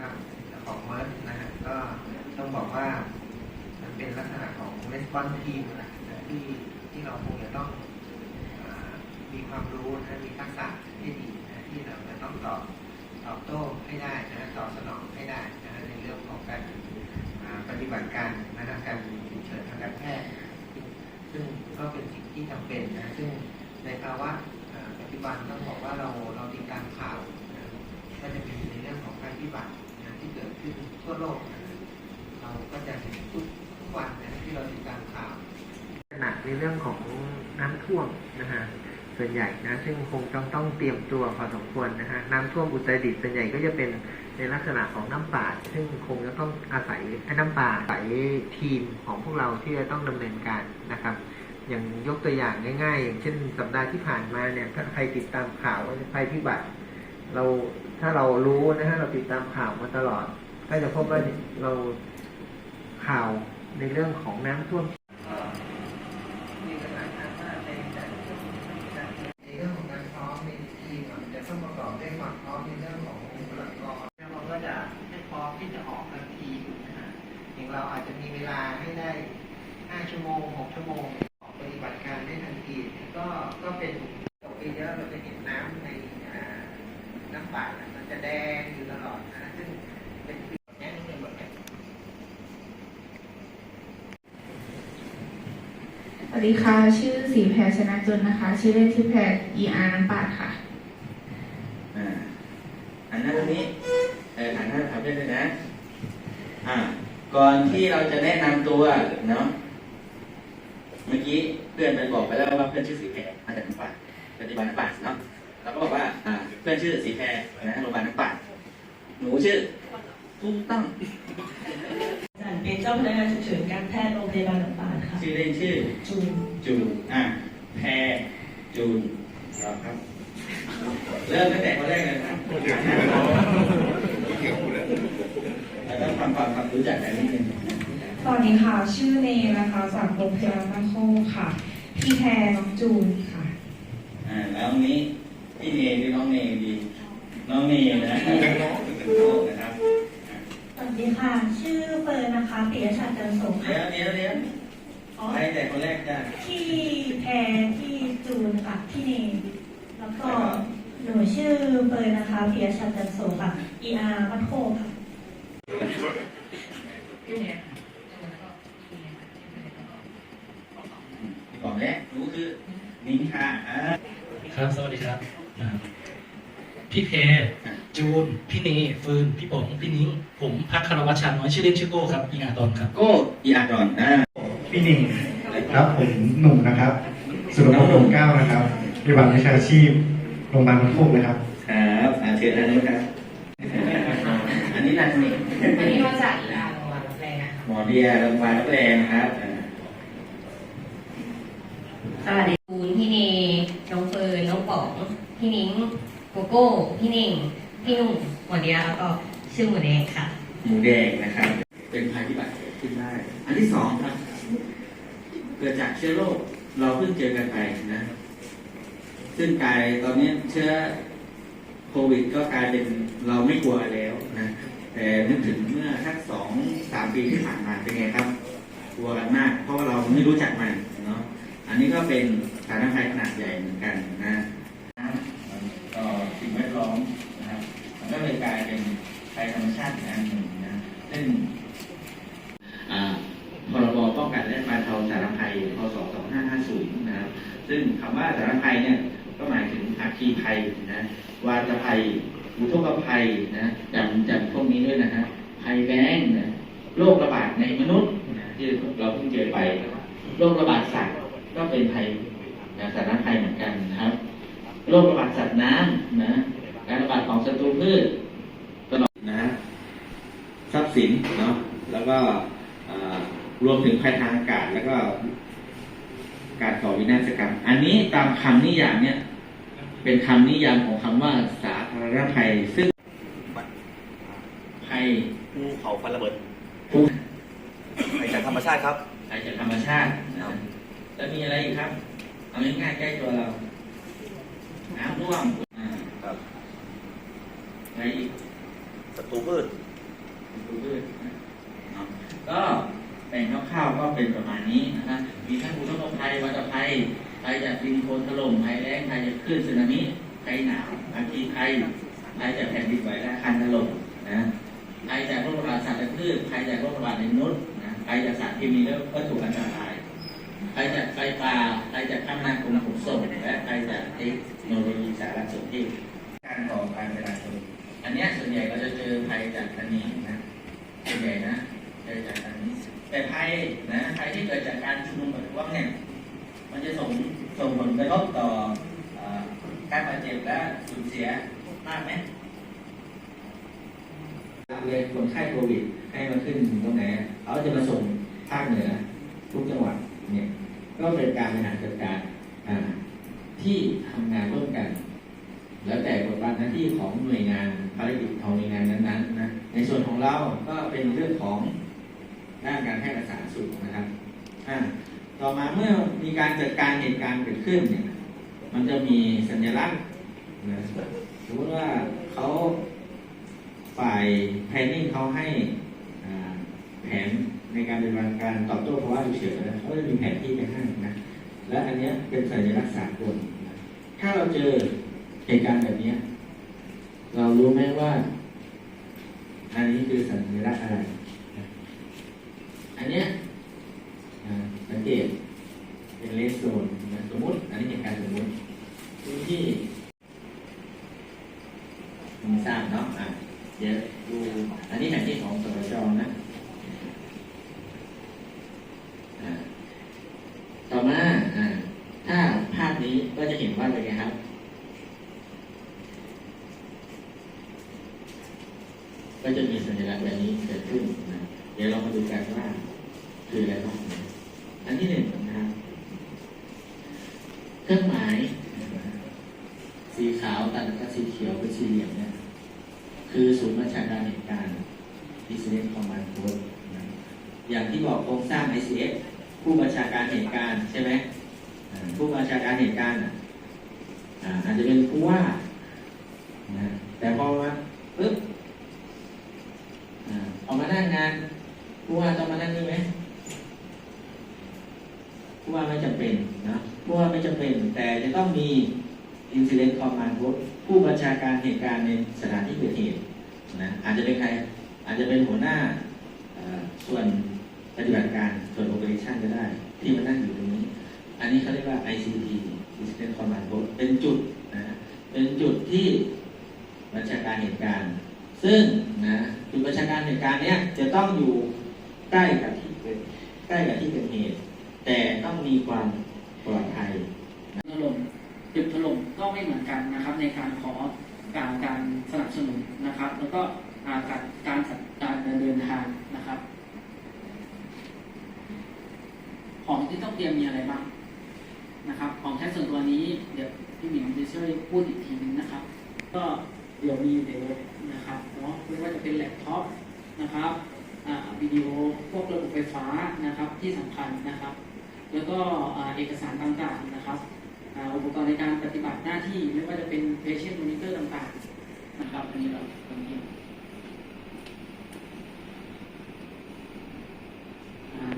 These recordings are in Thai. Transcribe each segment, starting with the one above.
นะครับของเมิร์นะฮะก็ต้องบอกว่ามันเป็นลักษณะของ response team นะที่ที่เราคงจะต้องอมีความรู้และมีทักษะที่ดีนะที่เราจะต้องตอบตอบโต้ให้ได้นะตอบสนองให้ได้นะในเรื่องของการปฏิบัติการนะการฉุกเฉินทางการแพทย์ซึ่งก็เป็นสิ่งที่จำเป็นนะซึ่งในภาวะปัจจุบันต้องบอกว่าเราเราติดตามข่าวก็จะมีในเรื่องของภัยพิบัติ นะที่เกิดขึ้นทั่วโลก เราก็จะเห็นทุกทุกวันนะที่เราติดตามข่าวหนักในเรื่องของน้ำท่วมนะฮะส่วนใหญ่นะซึ่งคงต้องต้องเตรียมตัวพอสมควรนะฮะน้ำท่วมอุตรดิตถ์ส่วนใหญ่ก็จะเป็นในลักษณะของน้ำป่า ซึ่งคงจะต้องอาศัยน้ำป่าอาศัยทีมของพวกเราที่จะต้องดำเนินการนะครับ อย่างยกตัวอย่างง่ายๆ อย่างเช่นสัปดาห์ที่ผ่านมาเนี่ยถ้าใครติดตามข่าวว่าภัยพิบัติเราถ้าเรารู้นะฮะเราติดตามข่าวมาตลอด ก็จะพบว่าเราข่าวในเรื่องของน้ำท่วมปัญหาทางด้านในในเรื่องของการซ้อมในทีมอะจะต้องประกอบด้วยความพร้อมในเรื่องของบุคลากรแล้วเราก็จะให้พร้อมที่จะออกทันทีนะฮะอย่างเราอาจจะมีเวลาให้ได้ 5 ชั่วโมง 6 ชั่วโมงออกปฏิบัติการได้ทันทีก็ก็เป็นตกปีเยอะเราจะเห็นน้ำในอ่าน้ำป่าน่ะมันจะแดงอยู่ตลอดนะซึ่งเป็นปีแบบนี้นี่เป็นแบบนี้ สวัส ดีค่ะ ชื่อสีแพรชนะจนนะคะ ชื่อเล่นชื่อแพร ER น้ำปาดค่ะอ่าอันนั้นอันนี้เออถ่ายหน้าถ่ายด้เลยนะอ่าก่อนที่เราจะแนะนำตัวเนาะเมื่อกี้เพื่อนไปบอกไปแล้วว่าเพื่อนชื่อสีแพรมาจากน้ำป่าปฏิบัติน้ำป่าเนาะเราก็บอกว่าอ่า เพื่อนชื่อสีแพรนะโรงพยาบาลน้ำป่าหนูชื่อตุ้มตั้ง เป็นเจ้าพนักงานฉุกเฉินการแพทย์โรงพยาบาลลำปางค่ะ ชื่อเล่นชื่อ จูนจูนอ่าแพรจูนครับครับ เริ่มตั้งแต่คนแรกเลยนะแล้วก็ทำความความรู้จักกันนิดนึงสวัสดีค่ะ ชื่อเนนะคะจากโรงพยาบาลบ้านโคกค่ะ พี่แพรน้องจูนค่ะ อ่าแล้วนี้พี่เนหรือน้องเนดี น้องเนนะโอ้นะครับสวัสดี ค่ะ ชื่อเฟิร์นนะคะปิยชัดจันทร์สงฆ์เดี๋ยค่ะวเดี๋ยวเดี๋ยวอ๋อใครแต่คนแรกจ้ะที่แพรที่จูนค่ะที่เนมแล้วก็หนูชื่อเฟิร์นนะคะปิยชัดจันทร์สงฆ์ค่ะ ER วัดโคกค่ะก่อนแรกรู้คือนิ้งค่ะอ่าครับ สวัสดีครับอ่าพี่เพ จูน พี่เนฟืน พี่ป๋อง พี่นิ้ง ผมพักคารวัชชาน้อย ชื่อเล่นชื่อโก้ครับอีอาตอนครับ โก้อีอาร์ดอนอ่าพี่หนิงครับผมหนุ่มนะครับ สุรพงษ์ดงเก้านะครับปฏิบัติวิชาชีพโรงพยาบาลพระโคกนะครับ ครับอ่าเชิญอันนี้ครับ อันนี้นันนี่อันนี้มาจากอีอาร์โรงพยาบาลรับแรงนะคะหมอเดียโรงพยาบาลรับแรงนะครับอ่าสวัสดีคุณพี่เนน้องเฟิร์นน้องป๋อง พี่นิ้งโกโก้ พี่เน่ง พี่นุ่มหมวดเดียแล้วก็ชื่อหมวดแดงค่ะ หมูแดงนะครับ เป็นภัยพิบัติเกิดขึ้นได้ อันที่สองครับ เกิดจากเชื้อโรคเราเพิ่งเจอกันไปนะ ซึ่งกายตอนนี้เชื้อโควิดก็กลายเป็นเราไม่กลัวแล้วนะ แต่นึกถึงเมื่อสักสองสามปีที่ผ่านมาเป็นไงครับ กลัวกันมาก เพราะว่าเราไม่รู้จักมันเนาะ อันนี้ก็เป็นสถานภัยขนาดใหญ่เหมือนกันนะต่อสิ่งแวดล้อมนะครับ มัน กลายเป็นภัยธรรมชาติอันหนึ่งนะซึ่งพรบป้องกันและบรรเทาสารภัยพศ2550 นะครับ ซึ่งคำว่าสารภัยเนี่ยก็หมายถึงอัคคีภัยนะวาตภัยอุทกภัยนะจำจำพวกนี้ด้วยนะฮะภัยแล้งนะโรคระบาดในมนุษย์นะที่เราเพิ่งเจอไปโรคระบาดสัตว์ก็เป็นภัยนะสารภัยเหมือนกันนะครับโรคระบาดสัตว์น้ำนะการระบาดของศัตรูพืชตลอดนะฮะทรัพ ย์สินเนาะแล้วก็อ่ารวมถึงภัยทางอากาศแล้วก็ การก่อวินาศกรรม อันนี้ตามคำนิยามเนี่ย เป็นคำนิยามของคำว่าสาธารณภัย ซึ่งภัยภูเขาไฟระเบิดภูภัยจากธรรมชาติครับภัยจากธรรมชาตินะครับแล้วมีอะไรอีกครับ เอาง่ายๆใกล้ตัวเราน้ำท่วมอ่าครับอะไรอีกศัตรูพืช ก็แบ่งข้าวๆก็เป็นประมาณนี้นะคะมีทั้งอุทกภัยวัฏภัยภัยจะดินโคลนถล่มภัยแรงภัยจะคลื่นสึนามิภัยหนาวอากีภัยภัยจะแผ่นดินไหวและคันถล่มนะภัยจากโรคระบาดสัตว์และพืชภัยจากโรคระบาดในมนุษย์นะภัยจากสารเคมีแล้วัตถุอันตรายภัยจากไฟป่าภัยจากข้ามนาคมขนส่งและภัยจากเทคโนโลยีสารสนเทศการก่อการจราจ ใหญ่นะเจอจากอันนี้แต่ภัยนะภัยที่เกิดจากการชุมนุมประท้วงเนี่ย มันจะส่งส่งผลกระทบต่อการบาดเจ็บและสูญเสียมากไหมเลยคนไข้โควิดให้มาขึ้นตรงไหนเขาจะมาส่งภาคเหนือทุกจังหวัดเนี่ยก็เป็นการบริหารจัดการที่ทำงานร่วมกัน แล้วแต่บทบาท หน้าที่ของหน่วยงานภารกิจของหน่วยงานนั้นๆนะในส่วนของเราก็เป็นเรื่องของด้านการแพทย์สาธารณสุขนะครับต่อมาเมื่อมีการจัดการเหตุการณ์เกิดขึ้นเนี่ยมันจะมีสัญลักษณ์นะสมมติว่าเขาฝ่ายแพนนิ่งเขาให้แผนในการปฏิบัติการตอบโต้ภาวะฉุกเฉินนะเขาจะมีแผนที่ไปให้นะและอันนี้เป็นสัญลักษณ์สากลนถ้าเราเจอเหตุการณ์แบบนี้ เรารู้ไหมว่า อันนี้คือสัญลักษณ์อะไร อันเนี้ยสังเกตเป็นเลสโซนนะสมมติ อันนี้เป็นการสมมติพื้นที่ไม่ทราบเนาะอะเยอะนี้แผนที่ของสตชนะ อ่าต่อมาอ่าถ้าภาพนี้ก็จะเห็นว่าเป็นไงครับ ก็จะมีสัญลักษณ์แบบนี้เกิดขึ้นนะเดี๋ยวเรามาดูกันว่าคืออะไรบ้างนะอันที่หนึ่งนะครับ เครื่องหมายสีขาวตัดกับสีเขียวเป็นสี่เหลี่ยมเนี่ย คือศูนย์บัญชาการเหตุการณ์ Incident Command Post นะ อย่างที่บอกโครงสร้าง ICS ผู้บัญชาการเหตุการณ์ใช่ไหมอ่าผู้บัญชาการเหตุการณ์อะอ่าอาจจะเป็นผู้ว่านะแต่พอมาปึ๊บอ่าเอามานั่งงาน ผู้ว่าต้องมานั่งนี่ไหมผู้ว่าไม่จำเป็นนะผู้ว่าไม่จำเป็น แต่จะต้องมี Incident Command Post ผู้บัญชาการเหตุการณ์ในสถานที่เกิดเหตุนะอาจจะเป็นใคร อาจจะเป็นหัวหน้าส่วนปฏิบัติการส่วน operation ก็ได้ ที่มานั่งอยู่ตรงนี้ อันนี้เขาเรียกว่า ICT Incident Command Post เป็นจุดนะเป็นจุดที่บัญชาการเหตุการณ์ ซึ่งนะจุดบัญชาการเหตุการณ์เนี้ยจะต้องอยู่ ใกล้กับที่เกิดใกล้กับที่เกิดเหตุ แต่ต้องมีความปลอดภัยถล่มจุดถล่มก็ไม่เหมือนกันนะครับ ในการขอการการสนับสนุนนะครับ แล้วก็อาการการจัดการเดินทางนะครับ ของที่ต้องเตรียมมีอะไรบ้างนะครับ ของใช้ส่วนตัวนี้เดี๋ยวพี่หมิงจะช่วยพูดอีกทีนึงนะครับ ก็เดี๋ยวมีเดี๋ยวนะครับเนาะไม่ว่าจะเป็นแล็ปท็อปนะครับ วิดีโอพวกระบบไฟฟ้านะครับที่สำคัญนะครับ แล้วก็เอกสารต่างๆนะครับอุปกรณ์ในการปฏิบัติหน้าที่ไม่ว่าจะเป็น patient monitor ต่างๆนะครับอันนี้เราตรงนี้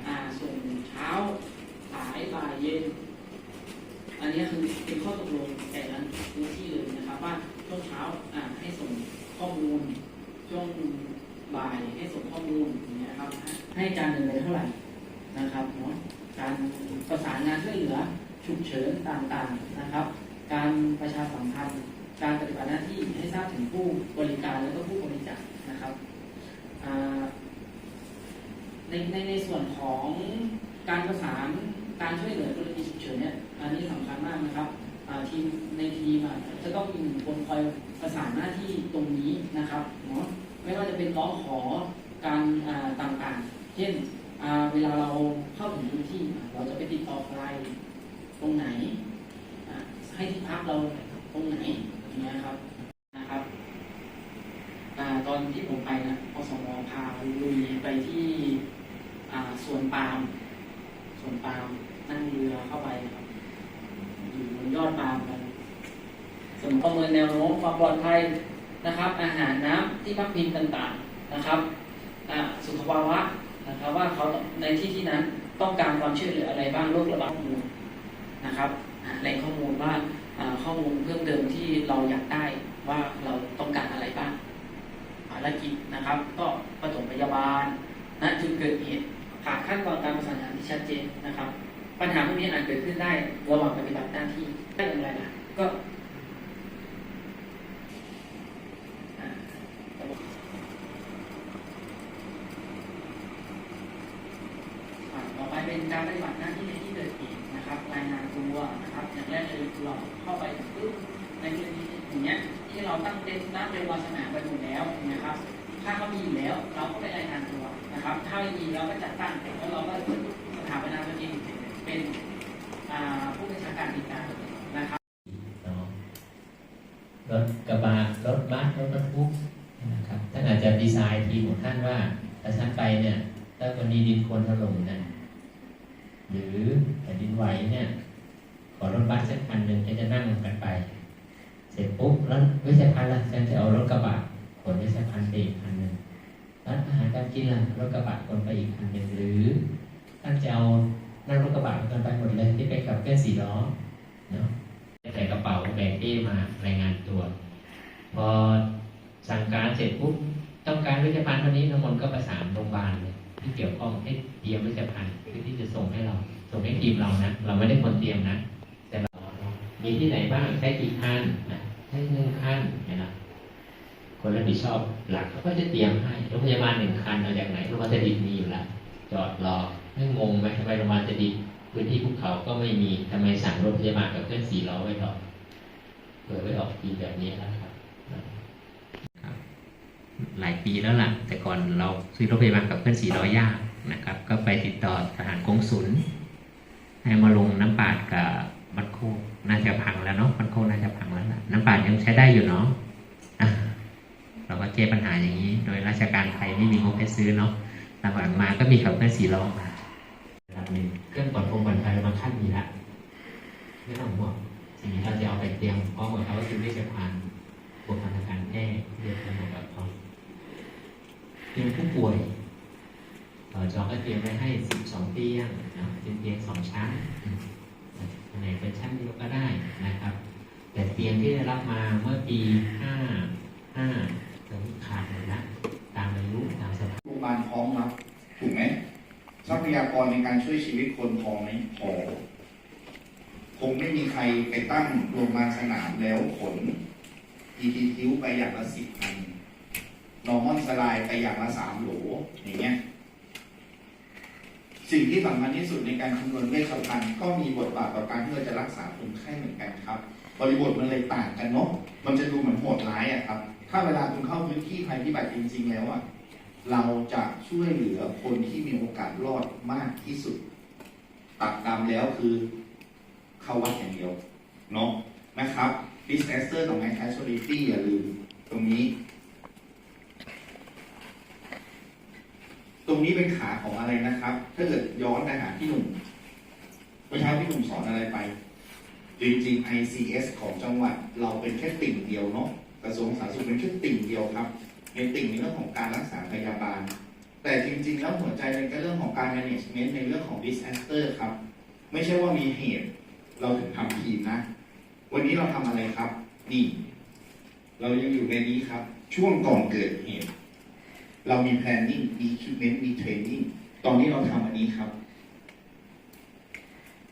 อ่าส่วนเช้าสายบ่ายเย็น อันนี้คือเป็นข้อตกลงแต่ละพื้นที่เลยนะครับ ว่าช่วงเช้าอ่าให้ส่งข้อมูลช่วง บ่ายให้ส่งข้อมูลอย่างเงี้ยครับ ให้การเดินไปเท่าไหร่นะครับเนาะการประสานงานช่วยเหลือฉุกเฉินต่างๆนะครับ การประชาสัมพันธ์ การปฏิบัติหน้าที่ให้ทราบถึงผู้บริการและก็ผู้บริจาคนะครับในในในส่วนของการประสานการช่วยเหลือกรณีฉุกเฉินเนี่ยอันนี้สำคัญมากนะครับทีมในทีมจะต้องมีคนคอยประสานหน้าที่ตรงนี้นะครับเนาะ ไม่ว่าจะเป็นร้องขอการต่างๆ เช่นเวลาเราเข้าถึงพื้นที่ เราจะไปติดต่อใครตรงไหน ให้ที่พักเราตรงไหนอย่างเงี้ยครับนะครับอตอนที่ผมไปนะอสมพาลุยไปที่สวนปาล์มสวนปาล์มนั่งเรือเข้าไปครับอยู่บนยอดปาล์มกันสมประเมินแนวโน้มความปลอดภัยนะครับ อาหารน้ ที่พักพิงต่างๆนะครับสุขภาวะนะครับว่าเขาในที่ที่นั้นต้องการความช่วยเหลืออะไรบ้างโรคระบาดข้อมูลนะครับแหล่งข้อมูลว่าข้อมูลเพิ่มเติมที่เราอยากได้ว่าเราต้องการอะไรบ้างภารกิจนะครับ ก็ปฐมพยาบาลณจุดเกิดเหตุผ่านขั้นตอนการประสานงานที่ชัดเจนนะครับ ปัญหาพวกนี้อาจเกิดขึ้นได้ระหว่างปฏิบัติหน้าที่ได้อย่างไรล่ะก็อ่า อ่าต่อไปเป็นการปฏิบัติหน้าที่ในที่เกิดเหตุนะครับ รายงานตัวนะครับ อย่างแรกเลยเราเข้าไปปุ๊บในกรณีอย่างเงี้ยที่เราตั้งเต็นท์นัดเป็นวาสนาไปหมดแล้วนะครับ ถ้าเขามีอยู่แล้ว เราก็ไปรายงานตัวนะครับ ถ้าไม่มีเราก็จัดตั้ง แล้วเราก็ถาปนาตัวเองเป็นผู้บัญชาการเหตุการนะครับรถกระบะรถบัสรถบรรทุกนะครับท่านอาจจะดีไซน์ทีมของท่านว่าถ้าท่านไปเนี่ยถ้าวันนี้ดินโคลนถล่มนะหรือแผ่นดินไหวเนี่ยขอรถบัสสักคันหนึ่งฉันจะนั่งกันไป เสร็จปุ๊บแล้ววิชาพันธ์ล่ะฉันจะเอารถกระบะขนวิชาพันธ์ไปอีกคันหนึ่ง ร้านอาหารการกินล่ะรถกระบะขนไปอีกคันหนึ่งหรือ ท่านจะเอานั่งรถกระบะกันไปหมดเลยที่ไปกับเครื่องสี่ล้อเนาะใส่กระเป๋าแบกเป้มารายงานตัว พอสั่งการเสร็จปุ๊บต้องการวิชาภัณฑ์วันนี้น้ำมนต์ก็ประสานโรงพยาบาลเลยที่เกี่ยวข้องให้เตรียมวิชาภัณฑ์เพื่อที่จะส่งให้เรา ส่งให้ทีมเรานะเราไม่ได้คนเตรียมนะ แต่เรามีที่ไหนบ้างใช้กี่คันใช้หนึ่งคันเนี่ยนะ คนรับผิดชอบหลักเขาก็จะเตรียมให้โรงพยาบาลหนึ่งคันเอาจากไหนโรงพยาบาลจะดิบมีอยู่แล้วจอดรอไม่งงไหมทำไมโรงพยาบาลจะดิบพื้นที่ภูเขาก็ไม่มีทำไมสั่งรถพยาบาลกับเครื่องสี่ล้อไว้ก่อเปิดไว้ออกปีแบบนี้แล้วครับหลายปีแล้วล่ะ แต่ก่อนเราซื้อรถพยาบาลกับเครื่องสี่ล้อยากนะครับ ก็ไปติดต่อทหารกงสุลให้มาลงน้ำปาดกับบันโคกน่าจะพังแล้วเนาะบันโคกน่าจะพังแล้วล่ะน้ำปาดยังใช้ได้อยู่เนาะ เราก็แก้ปัญหาอย่างนี้ โดยราชการไทยไม่มีงบให้ซื้อเนาะหลังมาก็มีขับเครื่องสีล้อมาระดับหนึ่งเครื่องปลดพงปลอดภัยบางขั้นมีละไม่ต้องห่วงสิ่งนี้เราจะเอาไปเตรียมพร้อมกับเขาก็คือเวชภัณฑ์บุคลากรแพทย์เรียนระบบแบบพร้อมเตรียมผู้ป่วยเราจอก็เตรียมไว้ให้ 12 เตียงนะเป็นเตียงสองชั้นอันไหนเป็นชั้นเดียวก็ได้นะครับ แต่เตียงที่ได้รับมาเมื่อปี 5 5 ตอนนี้ขาดหมดละตามอายุตามสภาพโรงพยาบาลพร้อมรับถูกไหมทรัพยากรในการช่วยชีวิตคนพอไหมพอคงไม่มีใครไปตั้งโรงพยาบาลสนามแล้วขน PT ทิวไปอย่างละสิบพันนอร์มอนสลายไปอย่างละสามโหลอย่างเงี้ยสิ่งที่สำคัญที่สุดในการคำนวณเวชภัณฑ์ก็มีบทบาทต่อการที่เราจะรักษาคนไข้เหมือนกันครับ บริบทมันเลยต่างกันเนาะมันจะดูเหมือนโหดร้ายอะครับ ถ้าเวลาคุณเข้าพื้นที่ภัยพิบัติจริง ๆ แล้วอะเราจะช่วยเหลือคนที่มีโอกาสรอดมากที่สุด ตัดดำแล้วคือเข้าวัดอย่างเดียวเนาะนะครับ disaster ของ high casualty อย่าลืมตรงนี้ ตรงนี้เป็นขาของอะไรนะครับ ถ้าเกิดย้อนไปหาพี่หนุ่มเมื่อเช้าพี่หนุ่มสอนอะไรไป จริงๆ ICS ของจังหวัดเราเป็นแค่ติ่งเดียวเนาะ กระทรวงสาธารณสุขเป็นแค่ติ่งเดียวครับ ในติ่งในเรื่องของการรักษาพยาบาล แต่จริงๆ แล้วหัวใจในเรื่องของการ management ในเรื่องของ disaster ครับ ไม่ใช่ว่ามีเหตุ เราถึงทำทีมนะ วันนี้เราทำอะไรครับ นี่ เรายังอยู่ในนี้ครับ ช่วงก่อนเกิดเหตุ เรามี planning มี equipment มี training ตอนนี้เราทำอันนี้ครับ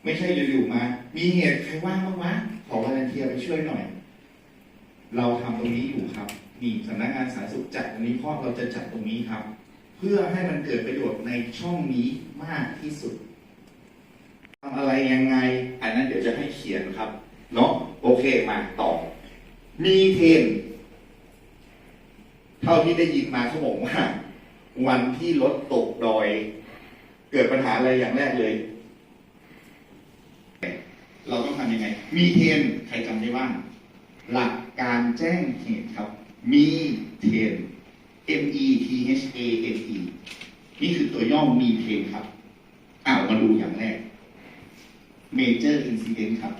ไม่ใช่อยู่ๆมา มีเหตุใครว่างบ้างวะขอวอลนเทียไปช่วยหน่อย เราทำตรงนี้อยู่ครับนี่สำนักงานสาธารณสุขจัดตรงนี้เพราะเราจะจัดตรงนี้ครับ เพื่อให้มันเกิดประโยชน์ในช่องนี้มากที่สุดทำอะไรยังไง อันนั้นเดี๋ยวจะให้เขียนครับ เนาะโอเคมาต่อ มีเทน เท่าที่ได้ยินมาเขาบอกว่า วันที่รถตกดอย เกิดปัญหาอะไรอย่างแรกเลย เราต้องทำยังไง มีเทน ใครจำได้บ้างหลัก การแจ้งเหตุครับ มีเทน M E T H A N E นี่คือตัวย่อมีเทนครับ อ้าวมาดูอย่างแรก Major Incident ครับ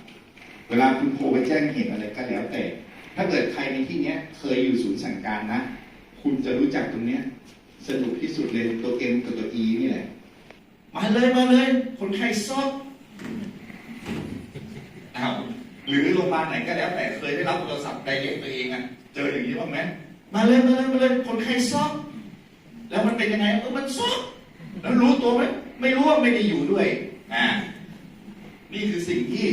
เวลาคุณโทรไปแจ้งเหตุอะไรก็แล้วแต่ ถ้าเกิดใครในที่เนี้ยเคยอยู่ศูนย์สั่งการนะ คุณจะรู้จักตรงเนี้ยสนุกที่สุดเลยตัวเอ็มกับตัวอีนี่แหละ มาเลยมาเลย คนไข้ซอกอ้าวหรือโรงพยาบา ลไหนก็แล้วแต่เคยได้รับโทรศัพท์ไดเรกตัวเองอะเจออย่างนี้บ้างไหมมาเลยมาเลยมาเลยคนไข้ซอกแล้วมันเป็นยังไงเออมันซอกแล้วรู้ตัวไหมไม่รู้ว่าไม่ได้อยู่ด้วยอ่านี่คือสิ่งที่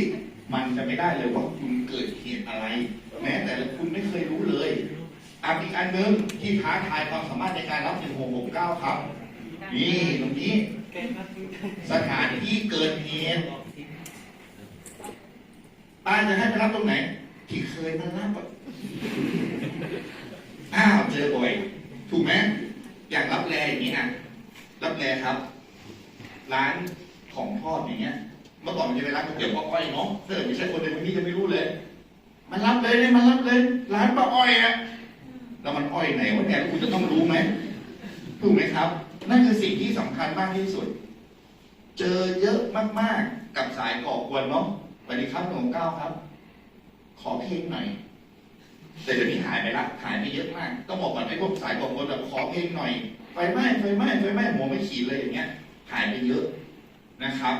มันจะไม่ได้เลยว่าคุณเกิดเหตุอะไร แม้แต่คุณไม่เคยรู้เลยอะอีกอันหนึ่งที่ท้าทายความสามารถในการรับ1669 ครับ นี่ตรงนี้สถานที่เกิดเหตุ ป้าจะให้ไปรับตรงไหน ที่เคยมารับอะอ้าวเจอบ่อย ถูกไหมอยากรับแรอย่างนี้อะรับแรครับ ร้านของทอดอย่างเงี้ย เมื่อก่อนมันจะไปร้านก๋วยเตี๋ยวป้าอ้อยเนาะถ้าเกิดไม่ใช่คนในพื้นที่จะไม่รู้เลย มันรับเลยเนี่ยมันรับเลย ร้านป้าอ้อยอะแล้วมันอ้อยไหนวะเนี่ยคุณจะต้องรู้ไหมถูกไหมครับ นั่นคือสิ่งที่สำคัญมากที่สุด เจอเยอะมาก ๆ กับสายก่อกวนเนาะส วัสดีครับหนุ่มเก้าครับ ขอเพลงหน่อยแต่เดี๋ยวนี้หายไปละหายไปเยอะมาก ต้องบอกก่อนไอ้พวกสายก่อกวนแบบขอเพลงหน่อยไฟไหม้ไฟไหม้ไฟไหม้หัวไม่ขีดเลยอย่างเงี้ย หายไปเยอะนะครับ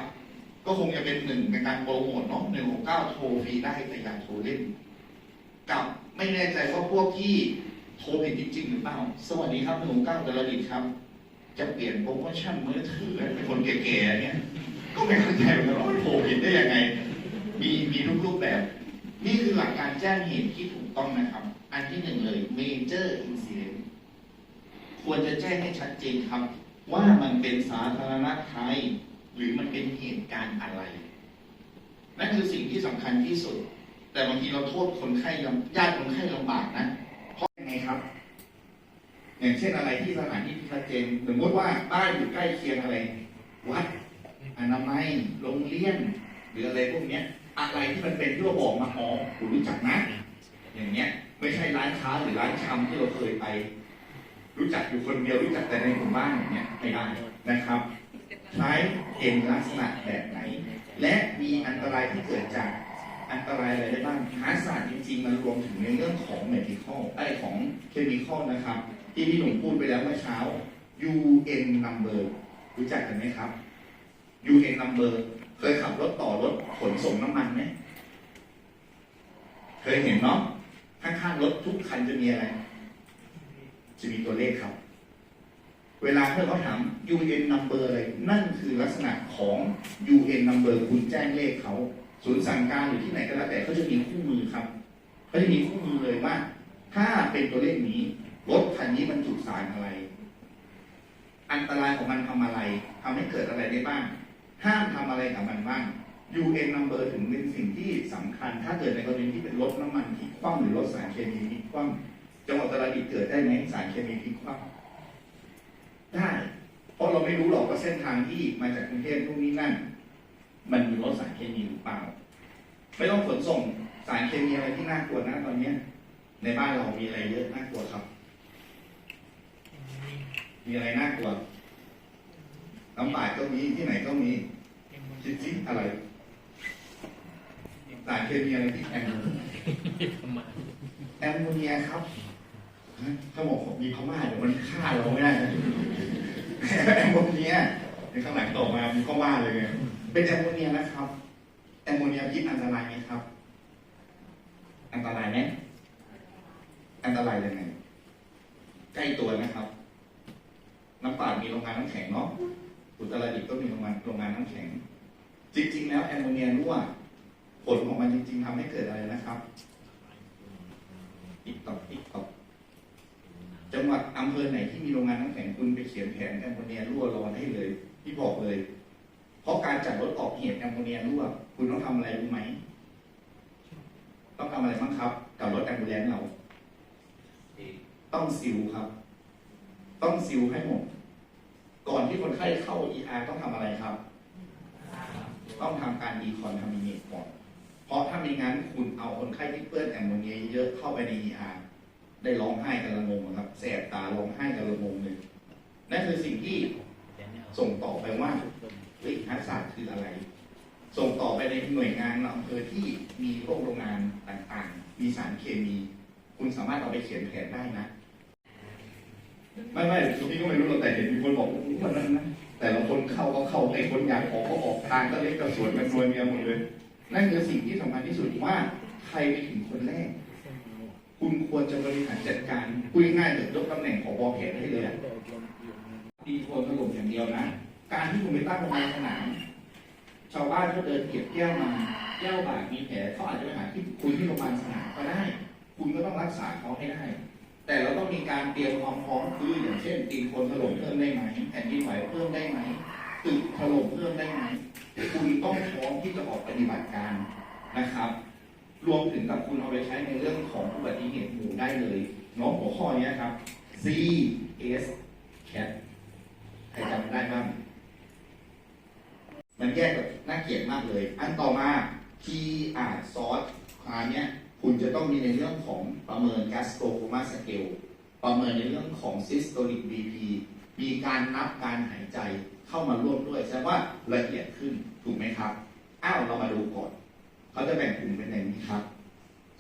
ก็คงจะเป็นหนึ่งในการโปรโมทเนาะหนึ่งหกเก้าโทรฟรีได้แต่อย่าโทรเล่น กับไม่แน่ใจว่าพวกที่โทรผิดจริงๆหรือเปล่า สวัสดีครับหนึ่งหกเก้าตลดิตครับ จะเปลี่ยนโปรโมชั่นมือถือเป็นคนแก่ๆเนี่ยก็ไม่เข้าใจเหมือนกันว่าโผล่ผิดได้ยังไง มีมีทุกรูปแบบ นี่คือหลักการแจ้งเหตุที่ถูกต้องนะครับ อันที่หนึ่งเลย major incident ควรจะแจ้งให้ชัดเจนครับ ว่ามันเป็นสาธารณภัยหรือมันเป็นเหตุการณ์อะไร นั่นคือสิ่งที่สำคัญที่สุด แต่บางทีเราโทษคนไข้ลำญาติคนไข้ลำบากนะ เพราะยังไงครับ อย่างเช่นอะไรที่สถานที่ที่ชัดเจนสมมติว่าบ้านอยู่ใกล้เคียงอะไร วัดอนามัยโรงเรียน หรืออะไรพวกเนี้ย อะไรที่มันเป็นที่เราบอกมาอ๋อคุณรู้จักนะอย่างเงี้ย ไม่ใช่ร้านค้าหรือร้านชำที่เราเคยไป รู้จักอยู่คนเดียวรู้จักแต่ในหมู่บ้านอย่างเงี้ยไม่ได้นะครับใช้เป็นลักษณะแบบไหน และมีอันตรายที่เกิดจากอันตรายอะไรได้บ้างหาศาสตร์จริงๆ มันรวมถึงในเรื่องของ medical ไอ้ของ chemical นะครับ ที่พี่หนุ่มพูดไปแล้วเมื่อเช้า UN number รู้จักกันไหมครับ UN number เคยขับรถต่อรถขนส่งน้ำมันไหมเคยเห็นเนาะข้างๆรถทุกคันจะมีอะไร จะมีตัวเลขครับ เวลาเพื่อนเขาถาม UN number อะไร นั่นคือลักษณะของ UN number คุณแจ้งเลขเขาศูนย์สั่งการหรือที่ไหนก็แล้วแต่เขาจะมีคู่มือครับเขาจะมีคู่มือเลยว่า ถ้าเป็นตัวเลขนี้ รถคันนี้มันจุสารอะไร อันตรายของมันทำอะไรทำให้เกิดอะไรได้บ้าง ห้ามทำอะไรกับมันบ้าง UN number ถึงเป็นสิ่งที่สำคัญ ถ้าเกิดในกรณีที่เป็นรถน้ำมันพลิกคว่ำหรือรถสารเคมีพลิกคว่ำจังหวัดตราดเกิดได้ไหมสารเคมีพลิกคว่ำได้ เพราะเราไม่รู้หรอกว่าเส้นทางที่มาจากกรุงเทพพวกนี้นั่น มันมีรถสารเคมีหรือเปล่า ไม่ต้องขนส่งสารเคมีอะไรที่น่ากลัวนะตอนเนี้ย ในบ้านเรามีอะไรเยอะน่ากลัวครับ มีอะไรน่ากลัว น้ำปาดก็มีที่ไหนก็มีคิดซิอะไรสารเคมีอะไรที่แอมโมแอมโมเนียครับฮะถ้าบอกมีพม่าเดี๋ยวมันฆ่าเราไม่ได้นะแอมโมเนียในข้างหลังต่อมามีข้อว่าเลยไงเป็นแอมโมเนียนะครับ แอมโมเนียพิษอันตรายไหมครับ อันตรายไหมอันตรายยังไง ใกล้ตัวนะครับ น้ำป่าดมีโรงงานน้ำแข็งเนาะ อุตรดิตถ์ก็มีโรงงานโรงงานน้ำแข็ง จริง ๆ แล้วแอมโมเนียรั่วผลของมันจริง ๆทำให้เกิดอะไรนะครับอีกตอกอีกตอกจังหวัดอำเภอไหนที่มีโรงงานน้ำแข็งคุณไปเขียนแผนแอมโมเนียรั่วรอให้เลย ที่บอกเลย เพราะการจัดรถออกเหตุแอมโมเนียรั่ว คุณต้องทำอะไรรู้ไหม ต้องทำอะไรบ้างครับกับรถแอมบูเนซ์เรา ต้องซิลครับ ต้องซิลให้หมด ก่อนที่คนไข้เข้า ER ต้องทำอะไรครับ ต้องทำการดีคอนทามิเนตก่อน เพราะถ้าไม่งั้นคุณเอาคนไข้ที่เปื้อนแอมโมเนียเยอะเข้าไปใน ER ได้ร้องไห้กันละงงครับแสบตาร้องไห้กันละงงเลยนั่นคือสิ่งที่ส่งต่อไปว่าเฮ้ยทักษะคืออะไร ส่งต่อไปในหน่วยงานอำเภอที่มีโรงงานต่างๆ มีสารเคมี คุณสามารถเอาไปเขียนแผนได้นะ ไม่ไม่ตรงนี้ก็ไม่รู้หรอกแต่เห็นมีคนบอกว่านั้นนะแต่ละคนเข้าก็เข้าไอ้คนอยากออกก็ออกทางก็เล็กก็สวนกันรวยเมียหมดเลย นั่นคือสิ่งที่สำคัญที่สุดว่าใครไปถึงคนแรก คุณควรจะบริหารจัดการพูดง่ายๆถึงยกตำแหน่งของบอแผนให้เลยอะดีคนถล่มอย่างเดียวนะ การที่คุณไปตั้งโรงพยาบาลสนามชาวบ้านเขาเดินเก็บแก้วมาแก้วบาดมีแผลเขาอาจจะไปหาที่คุณที่โรงพยาบาลสนามก็ได้ คุณก็ต้องรักษาเขาให้ได้ แต่เราต้องมีการเตรียมความพร้อมคืออย่างเช่นตีนคนถล่มเพิ่มได้ไหมแผ่นดินไหวเพิ่มได้ไหมตึกถล่มเพิ่มได้ไหมคุณต้องพร้อมที่จะออกปฏิบัติการนะครับ รวมถึงกับคุณเอาไปใช้ในเรื่องของอุบัติเหตุหมู่ได้เลยน้องหัวข้อนี้ครับ C S CAT ใครจำได้บ้างมันแยกแบบน่าเกลียดมากเลย อันต่อมา P R ซอสคราวเนี้ย คุณจะต้องมีในเรื่องของประเมิน gastrocoma scale ประเมินในเรื่องของ systolic BP มีการนับการหายใจเข้ามาร่วมด้วยแสดงว่าละเอียดขึ้นถูกไหมครับ อ้าวเรามาดูก่อน เขาจะแบ่งกลุ่มเป็นอย่างนี้ครับ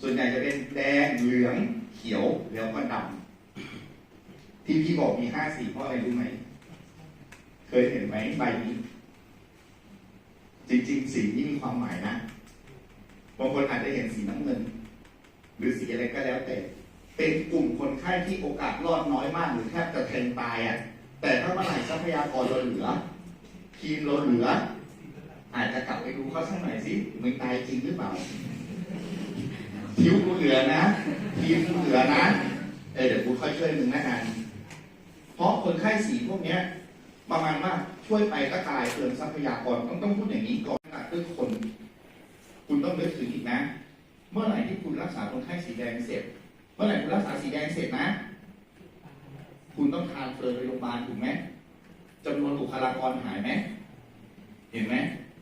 ส่วนใหญ่จะเป็นแดงเหลืองเขียวแล้วก็ดำที่พี่บอกมีห้าสีเพราะอะไรรู้ไหม เคยเห็นไหมใบนี้ จริงๆ สีนี้มีความหมายนะบางคนอาจจะเห็นสีน้ำเงิน หรือสีอะไรก็แล้วแต่ เป็นกลุ่มคนไข้ที่โอกาสรอดน้อยมากหรือแทบจะแทงตายอะ แต่ถ้าเมื่อไหร่ทรัพยากรเราเหลือทีมเราเหลือ อาจจะกลับไปดูเขาสักหน่อยสิมึงตายจริงหรือเปล่าคิ้วกูเหลือนะทีมกูเหลือนะเออเดี๋ยวกูค่อยช่วยมึงนะกันเพราะคนไข้สีพวกเนี้ย ประมาณว่าช่วยไปก็ตายเติมทรัพยากรต้องต้องพูดอย่างนี้ก่อนนะด้วยคน คุณต้องนึกถึงอีกนะ เมื่อไหร่ที่คุณรักษาคนไข้สีแดงเสร็จ เมื่อไหร่คุณรักษาสีแดงเสร็จนะ คุณต้องทานเฟอร์ไปโรงพยาบาลถูกไหมจำนวนบุคลากรหายไหม เห็นไหม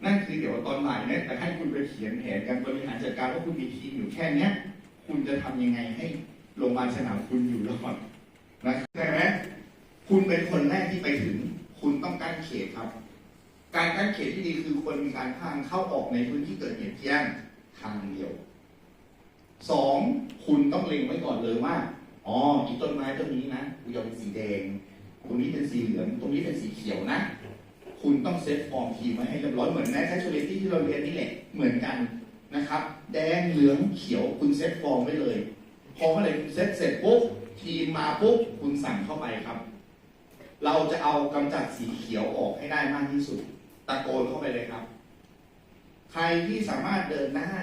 นั่นคือเดี๋ยวตอนบ่ายเนี่ยแต่ให้คุณไปเขียนแผนการบริหารจัดการว่าคุณมีทีมอยู่แค่เนี้ย คุณจะทำยังไงให้โรงพยาบาลสนามคุณอยู่รอดนะใช่ไหมคุณเป็นคนแรกที่ไปถึง คุณต้องกั้นเขตครับ การกั้นเขตที่ดีคือควรมีการทางเข้าออกในพื้นที่เกิดเหตุเพียงทางเดียว สองคุณต้องเล็งไว้ก่อนเลยว่า อ๋ออีต้นไม้ต้นนี้นะกูจะเป็นสีแดง ตรงนี้เป็นสีเหลือง ตรงนี้เป็นสีเขียวนะ คุณต้องเซตฟอร์มทีมไว้ให้เรียบร้อยเหมือนในแคชชูเรตี้ที่เราเรียนนี่แหละ เหมือนกันนะครับ แดง เหลือง เขียว คุณเซตฟอร์มไว้เลย พอเมื่อไหร่คุณเซตเสร็จปุ๊บ ทีมมาปุ๊บ คุณสั่งเข้าไปครับ เราจะเอากำจัดสีเขียวออกให้ได้มากที่สุด ตะโกนเข้าไปเลยครับ ใครที่สามารถเดินได้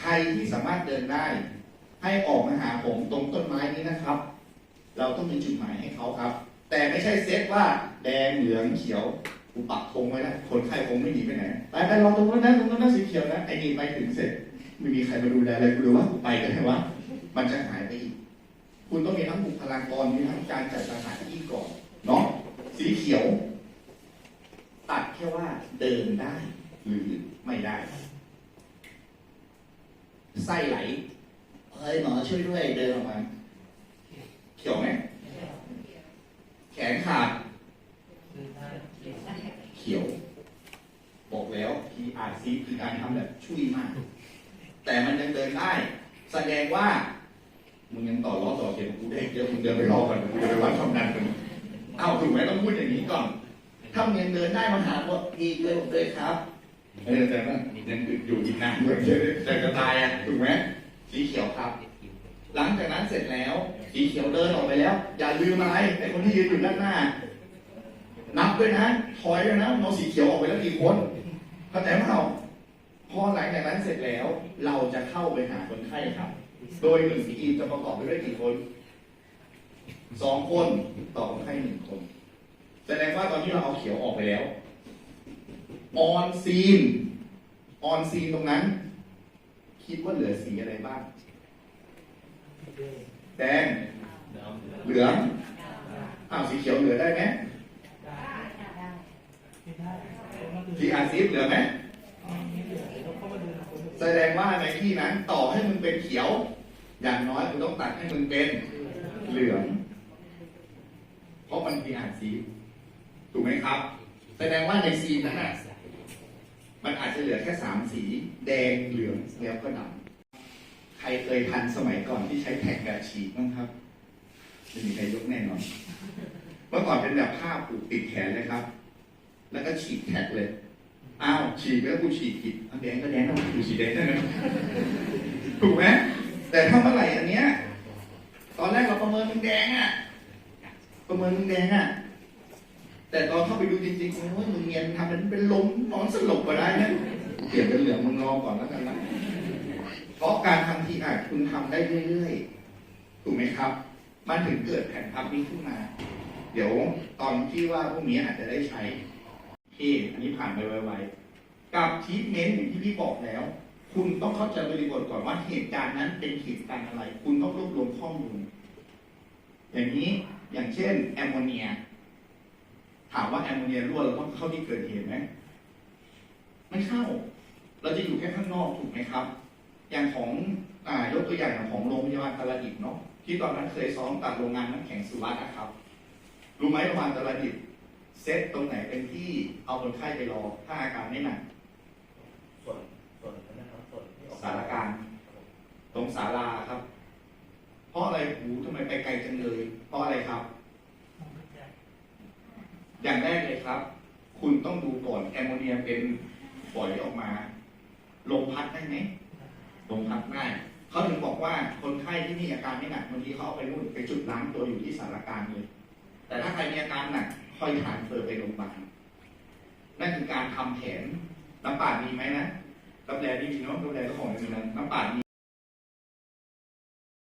ใครที่สามารถเดินได้ ให้ออกมาหาผมตรงต้นไม้นี้นะครับ เราต้องมีจุดหมายให้เขาครับ แต่ไม่ใช่เซตว่าแดงเหลืองเขียวกูปักธงไว้นะคนไข้คงไม่หนีไปไหนไปไปรอตรงนั้นนะตรงนั้นนะสีเขียวนะไอ้นี่ไปถึงเสร็จไม่มีใครมาดูแลเลยกูรู้ว่ากูไปกันไหนวะมันจะหายไปอีก คุณต้องมีทั้งบุคลากรมีทั้งการจัดสถานที่ก่อนเนาะสีเขียว ตัดแค่ว่าเดินได้ หรือไม่ได้ ไส้ไหลเฮ้ยหมอช่วยด้วยเดินออกมา เขียวไหมแขนขาด เขียว บอกแล้ว PRC คือการทำแบบช่วยมาก แต่มันยังเดินได้ แสดงว่า มึงยังต่อล้อต่อเข็มกูได้เยอะมึงเดินไปรอก่อนกูจะไปวัดความดันมึงเอาถูกไหมต้องพูดอย่างนี้ก่อนถ้ามึงยังเดินได้มาหาว่าอีเลยผมเลยครับ เออแต่ว่ายังอยู่อีกนานด้วยแต่จะตายอะถูกไหมสีเขียวครับ หลังจากนั้นเสร็จแล้ว สีเขียวเดินออกไปแล้ว อย่าลืมอะไรไอ้คนที่ยืนอยู่ด้านหน้า นับด้วยนะถอยด้วยนะเอาสีเขียวออกไปแล้วกี่คนเข้าใจไหมเราพอหลังจากนั้นเสร็จแล้ว เราจะเข้าไปหาคนไข้ครับ โดยหนึ่งทีมจะประกอบไปด้วยกี่คนสองคนต่อคนไข้หนึ่งคนแสดงว่าตอนนี้เราเอาเขียวออกไปแล้ว ออนซีน ออนซีนตรงนั้น คิดว่าเหลือสีอะไรบ้าง แดง เหลือง อ้าวสีเขียวเหลือได้ไหมสีอาซีฟเหลือไหมแสดงว่าในที่นั้นต่อให้มึงเป็นเขียว อย่างน้อยมึงต้องตัดให้มึงเป็นเหลือง เพราะมันมีอาซีฟถูกไหมครับ แสดงว่าในซีนนั้นน่ะ มันอาจจะเหลือแค่สามสีแดงเหลืองแล้วก็ดำใครเคยทันสมัยก่อนที่ใช้แท็กกระฉีกบ้างครับสไม่มีใครยกแน่นอนเมื่อก่อนเป็นแบบผ้าผูกติดแขนเลยครับ แล้วก็ฉีดแท็กเลยอ้าวฉีดแล้วกูฉีดผิดเอาแดงก็แดงแล้วกูฉีดแดงได้ไหมถูกไหมแต่ถ้าเมื่อไหร่อันเนี้ย ตอนแรกเราประเมินมึงแดงอะ ประเมินมึงแดงอะ แต่ตอนเข้าไปดูจริงๆโอ้ยมึงเงียนทำเป็นเป็นลมนอนสลบก็ได้นะเปลี่ยนเป็นเหลืองมึงรอก่อนแล้วกันนะเพราะการทำทีอาจคุณทำได้เรื่อยๆถูกไหมครับ มันถึงเกิดแผ่นพับนี้ขึ้นมา เดี๋ยวตอนที่ว่าพวกนี้อาจจะได้ใช้พี่อันนี้ผ่านไปไวๆกับทีเมนต์อย่างที่พี่บอกแล้ว คุณต้องเข้าใจบริบทก่อนว่าเหตุการณ์นั้นเป็นเหตุการณ์อะไร คุณต้องรวบรวมข้อมูล อย่างนี้อย่างเช่น แอมโมเนีย ถามว่าแอมโมเนียรั่วเราต้องเข้าที่เกิดเหตุไหมไม่เข้า เราจะอยู่แค่ข้างนอกถูกไหมครับ อย่างของอ่ายกตัวอย่างอย่างของโรงพยาบาลตะลดิบเนาะที่ตอนนั้นเคยซ้อมตัดโรงงานน้ำแข็งสุวัสด์นะครับ รู้ไหมโรงพยาบาลตะลดิบเซตตรงไหนเป็นที่เอาคนไข้ไปรอถ้าอาการไม่หนักส่วนส่วนนั้นนะครับส่วนที่ออกสารกลางตรงศาลาครับ เพราะอะไรหูทำไมไปไกลจังเลย เพราะอะไรครับ อย่างแรกเลยครับ คุณต้องดูก่อนแอมโมเนียเป็นฝอยออกมาลมพัดได้ไหมลมพัดได้เขาถึงบอกว่าคนไข้ที่มีอาการไม่หนักบางทีเขาเอาไปนู่นไปจุดล้างตัวอยู่ที่สารกลางเลยแต่ถ้าใครมีอาการหนักค่อยผ่านเฟอร์ไปโรงพยาบาลนั่นคือการทำแผนน้ำป่ามีไหมนะรับแลดีเนาะรับแลก็ของในนั้นน้ำป่ามี